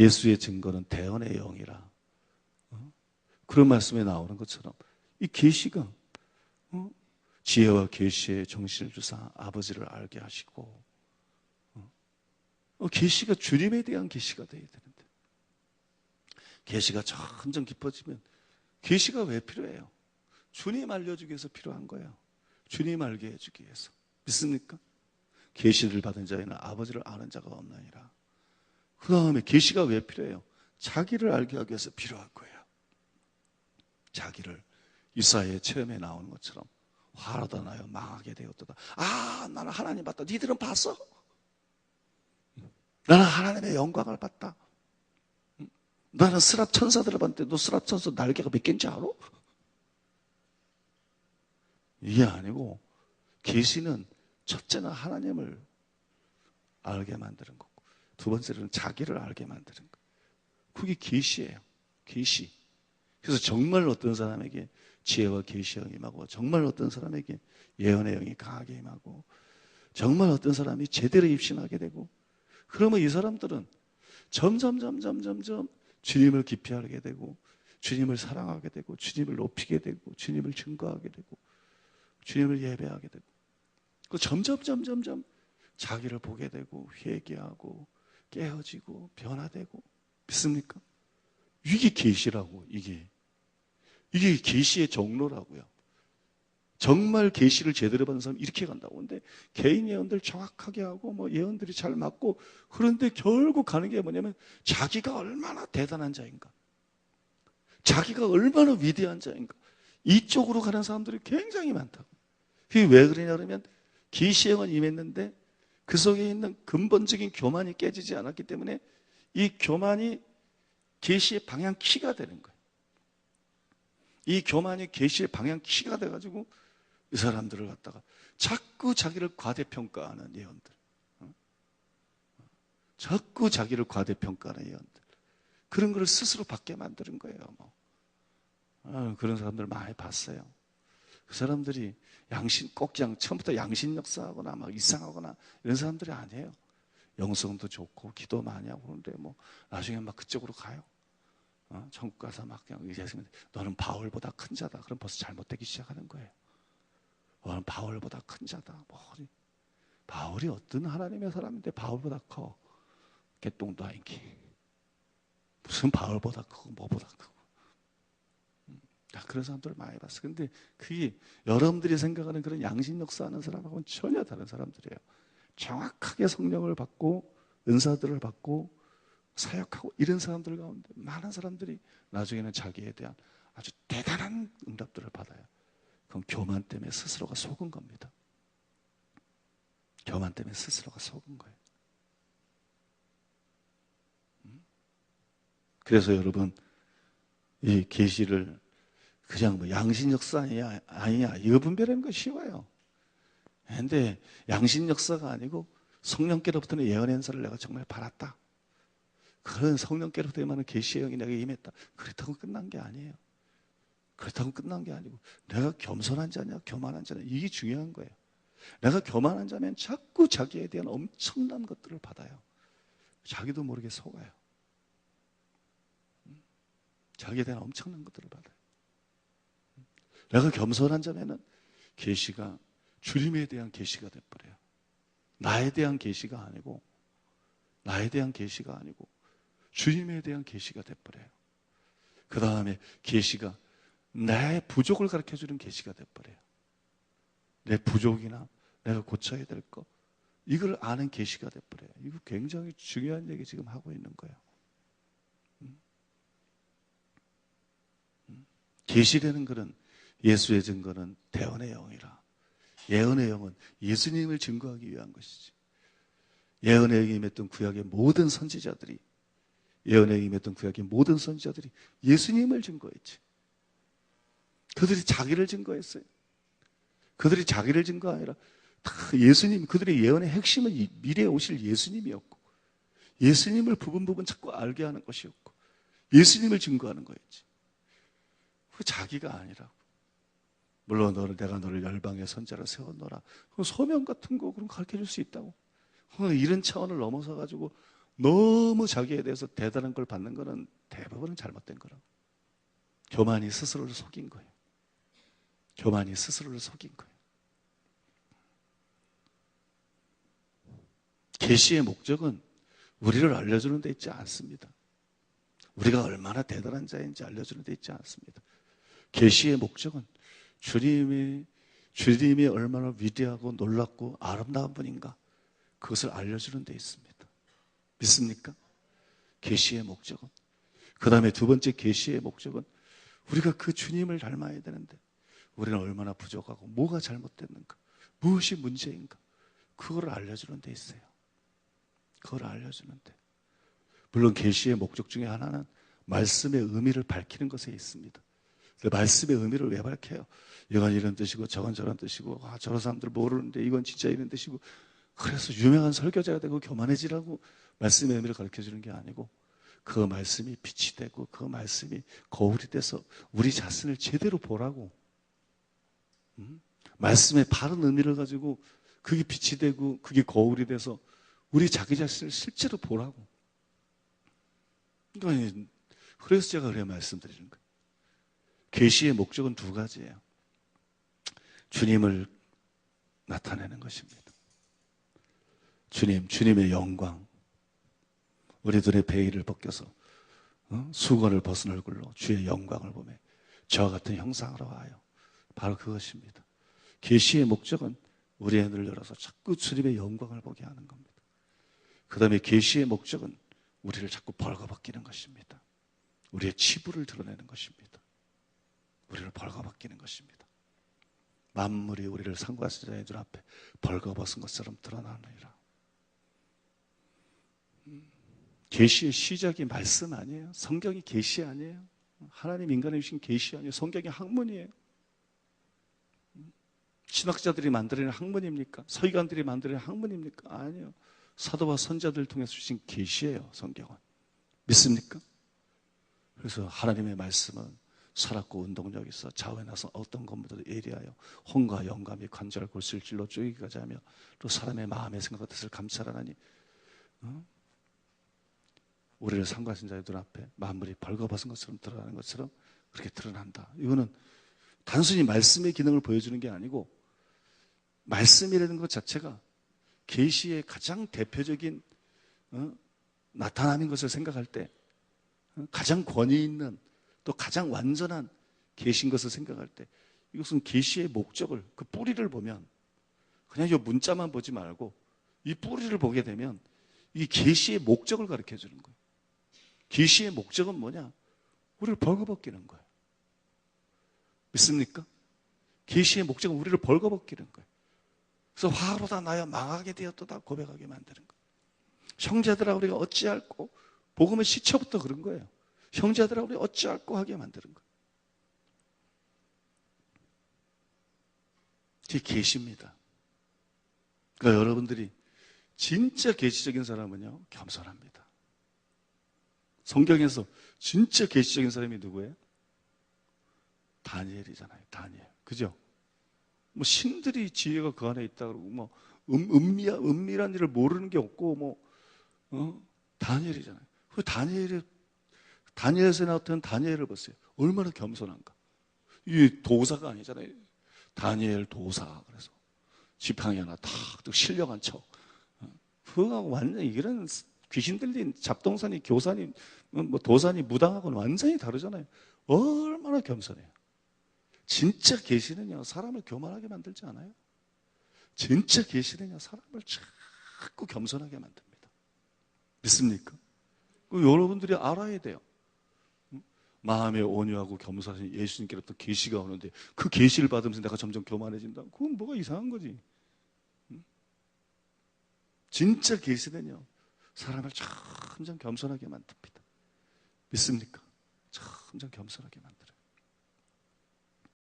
예수의 증거는 대언의 영이라. 어? 그런 말씀에 나오는 것처럼 이 계시가 어? 지혜와 계시의 정신을 주사 아버지를 알게 하시고 어, 계시가 주님에 대한 계시가 되어야 되는데 계시가 점점 깊어지면 계시가 왜 필요해요? 주님 알려주기 위해서 필요한 거예요. 주님 알게 해주기 위해서 믿습니까? 계시를 받은 자에는 아버지를 아는 자가 없나니라. 그 다음에 계시가 왜 필요해요? 자기를 알게 하기 위해서 필요할 거예요. 자기를 이사의 체험에 나오는 것처럼 화로다 나요 망하게 되었다. 아 나는 하나님 봤다. 니들은 봤어? 나는 하나님의 영광을 봤다. 나는 스랍 천사들을 봤는데 너 스랍 천사 날개가 몇 개인지 알아? 이게 아니고 계시는 첫째는 하나님을 알게 만드는 거고 두 번째는 자기를 알게 만드는 거. 그게 계시예요. 계시. 그래서 정말 어떤 사람에게 지혜와 영이 임하고 정말 어떤 사람에게 예언의 영이 강하게 임하고 정말 어떤 사람이 제대로 입신하게 되고 그러면 이 사람들은 점점 점점 점점 주님을 깊이 알게 되고 주님을 사랑하게 되고 주님을 높이게 되고 주님을 증거하게 되고 주님을 예배하게 되고 그 점점 점점 점 자기를 보게 되고 회개하고 깨어지고 변화되고 믿습니까? 이게 계시라고 이게 이게 계시의 정로라고요. 정말 계시를 제대로 받는 사람 이렇게 간다고. 근데 개인 예언들 정확하게 하고 뭐 예언들이 잘 맞고 그런데 결국 가는 게 뭐냐면 자기가 얼마나 대단한 자인가. 자기가 얼마나 위대한 자인가. 이쪽으로 가는 사람들이 굉장히 많다고. 그게 왜 그러냐 그러면 계시형은 임했는데 그 속에 있는 근본적인 교만이 깨지지 않았기 때문에 이 교만이 계시의 방향 키가 되는 거예요. 이 교만이 계시의 방향 키가 돼 가지고 이 사람들을 갖다가 자꾸 자기를 과대평가하는 예언들. 어? 자꾸 자기를 과대평가하는 예언들. 그런 걸 스스로 받게 만드는 거예요. 뭐. 아, 그런 사람들 많이 봤어요. 그 사람들이 양신, 꼭 그냥 처음부터 양신 역사하거나 막 이상하거나 이런 사람들이 아니에요. 영성도 좋고 기도 많이 하고 그런데 뭐 나중에 막 그쪽으로 가요. 어? 천국 가서 막 그냥 의지했으면 너는 바울보다 큰 자다. 그럼 벌써 잘못되기 시작하는 거예요. 너는 바울보다 큰 자다. 뭐 바울이 어떤 하나님의 사람인데 바울보다 커. 개똥도 아니기. 무슨 바울보다 크고 뭐보다 크고. 음, 그런 사람들을 많이 봤어. 근데 그게 여러분들이 생각하는 그런 양심 역사하는 사람하고는 전혀 다른 사람들이에요. 정확하게 성령을 받고 은사들을 받고 사역하고 이런 사람들 가운데 많은 사람들이 나중에는 자기에 대한 아주 대단한 응답들을 받아요. 그건 교만 때문에 스스로가 속은 겁니다. 교만 때문에 스스로가 속은 거예요. 음? 그래서 여러분 이 계시를 그냥 뭐 양심 역사 아니냐 아니냐 이거 분별하는 거 쉬워요. 근데 양심 역사가 아니고 성령께로부터는 예언 행사를 내가 정말 받았다. 그런 성령께로부터 임하는 계시의 영이 내게 임했다. 그렇다고 끝난 게 아니에요. 그렇다고 끝난 게 아니고 내가 겸손한 자냐 교만한 자냐 이게 중요한 거예요. 내가 교만한 자면 자꾸 자기에 대한 엄청난 것들을 받아요. 자기도 모르게 속아요. 음? 자기에 대한 엄청난 것들을 받아요. 음? 내가 겸손한 자면은 계시가 주님에 대한 계시가 돼버려요. 나에 대한 계시가 아니고 나에 대한 계시가 아니고 주님에 대한 계시가 돼버려요. 그 다음에 계시가 내 부족을 가르쳐 주는 계시가 돼버려요. 내 부족이나 내가 고쳐야 될 거, 이걸 아는 계시가 돼버려요. 이거 굉장히 중요한 얘기 지금 하고 있는 거예요. 음? 음? 계시되는 것은 예수의 증거는 대언의 영이라. 예언의 영은 예수님을 증거하기 위한 것이지. 예언의 영이 임했던 구약의 모든 선지자들이 예언의 영이 임했던 구약의 모든 선지자들이 예수님을 증거했지. 그들이 자기를 증거했어요. 그들이 자기를 증거 아니라 다 예수님, 그들의 예언의 핵심은 미래에 오실 예수님이었고, 예수님을 부분 부분 자꾸 알게 하는 것이었고, 예수님을 증거하는 거였지. 그 자기가 아니라고. 물론 너를 내가 너를 열방의 선자로 세웠노라. 그 소명 같은 거 그럼 가르쳐 줄 수 있다고. 이런 차원을 넘어서 가지고 너무 자기에 대해서 대단한 걸 받는 거는 대부분은 잘못된 거라고. 교만이 스스로를 속인 거예요. 교만이 스스로를 속인 거예요. 계시의 목적은 우리를 알려주는 데 있지 않습니다. 우리가 얼마나 대단한 자인지 알려주는 데 있지 않습니다. 계시의 목적은 주님이 주님이 얼마나 위대하고 놀랍고 아름다운 분인가 그것을 알려주는 데 있습니다. 믿습니까? 계시의 목적은 그 다음에 두 번째 계시의 목적은 우리가 그 주님을 닮아야 되는데 우리는 얼마나 부족하고 뭐가 잘못됐는가 무엇이 문제인가 그거를 알려주는 데 있어요. 그걸 알려주는데 물론 계시의 목적 중에 하나는 말씀의 의미를 밝히는 것에 있습니다. 말씀의 의미를 왜 밝혀요? 이건 이런 뜻이고 저건 저런 뜻이고 아 저런 사람들 모르는데 이건 진짜 이런 뜻이고 그래서 유명한 설교자가 되고 교만해지라고 말씀의 의미를 가르쳐 주는 게 아니고 그 말씀이 빛이 되고 그 말씀이 거울이 돼서 우리 자신을 제대로 보라고 음? 말씀의 바른 의미를 가지고 그게 빛이 되고 그게 거울이 돼서 우리 자기 자신을 실제로 보라고 그러니까 그래서 제가 그래 말씀드리는 거예요 계시의 목적은 두 가지예요 주님을 나타내는 것입니다 주님, 주님의 영광 우리들의 베일을 벗겨서 어? 수건을 벗은 얼굴로 주의 영광을 보며 저와 같은 형상으로 와요. 바로 그것입니다. 계시의 목적은 우리의 눈을 열어서 자꾸 주님의 영광을 보게 하는 겁니다. 그 다음에 계시의 목적은 우리를 자꾸 벌거벗기는 것입니다. 우리의 치부를 드러내는 것입니다. 우리를 벌거벗기는 것입니다. 만물이 우리를 상과하신 자의 눈 앞에 벌거벗은 것처럼 드러나느니라. 계시의 시작이 말씀 아니에요? 성경이 계시 아니에요? 하나님 인간에 주신 계시 아니에요? 성경이 학문이에요? 신학자들이 만들어낸 학문입니까? 서기관들이 만들어낸 학문입니까? 아니요. 사도와 선자들 통해서 주신 계시예요, 성경은. 믿습니까? 그래서 하나님의 말씀은 살았고 운동력 있어 좌우에 나서 어떤 것보다도 예리하여 혼과 영감이 관절 골실질로 쪼이기까지 하며 또 사람의 마음의 생각과 뜻을 감찰하나니 어? 우리를 상과하신 자의 눈 앞에 만물이 벌거벗은 것처럼 드러나는 것처럼 그렇게 드러난다. 이거는 단순히 말씀의 기능을 보여주는 게 아니고 말씀이라는 것 자체가 계시의 가장 대표적인 어? 나타나는 것을 생각할 때 어? 가장 권위 있는 또 가장 완전한 계신 것을 생각할 때 이것은 계시의 목적을 그 뿌리를 보면 그냥 이 문자만 보지 말고 이 뿌리를 보게 되면 이 계시의 목적을 가르쳐 주는 거예요. 계시의 목적은 뭐냐? 우리를 벌거벗기는 거예요. 믿습니까? 계시의 목적은 우리를 벌거벗기는 거예요. 그래서 화로 다 나여 망하게 되었다 고백하게 만드는 거예요. 형제들아 우리가 어찌할꼬 복음의 시초부터 그런 거예요. 형제들아 우리 어찌할꼬 하게 만드는 거예요. 제 계시입니다. 그러니까 여러분들이 진짜 계시적인 사람은요 겸손합니다. 성경에서 진짜 계시적인 사람이 누구예요? 다니엘이잖아요. 다니엘. 그죠? 뭐 신들이 지혜가 그 안에 있다 그러고 뭐 음, 은미 은밀한 일을 모르는 게 없고 뭐 어? 다니엘이잖아요. 그 다니엘이 다니엘에서 나왔던 다니엘을 보세요. 얼마나 겸손한가. 이 도사가 아니잖아요. 다니엘 도사 그래서 지팡이 하나 탁 실려간 척. 어? 그거하고 완전 이런 귀신 들린 잡동사니 교사니 뭐 도사니 무당하고는 완전히 다르잖아요. 얼마나 겸손해요. 진짜 계시는요 사람을 교만하게 만들지 않아요. 진짜 계시는요 사람을 자꾸 겸손하게 만듭니다. 믿습니까? 여러분들이 알아야 돼요. 마음에 온유하고 겸손하신 예수님께로부터 계시가 오는데 그 계시를 받으면서 내가 점점 교만해진다. 그건 뭐가 이상한 거지. 진짜 계시는요 사람을 점점 겸손하게 만듭니다. 믿습니까? 점점 겸손하게 만들어요.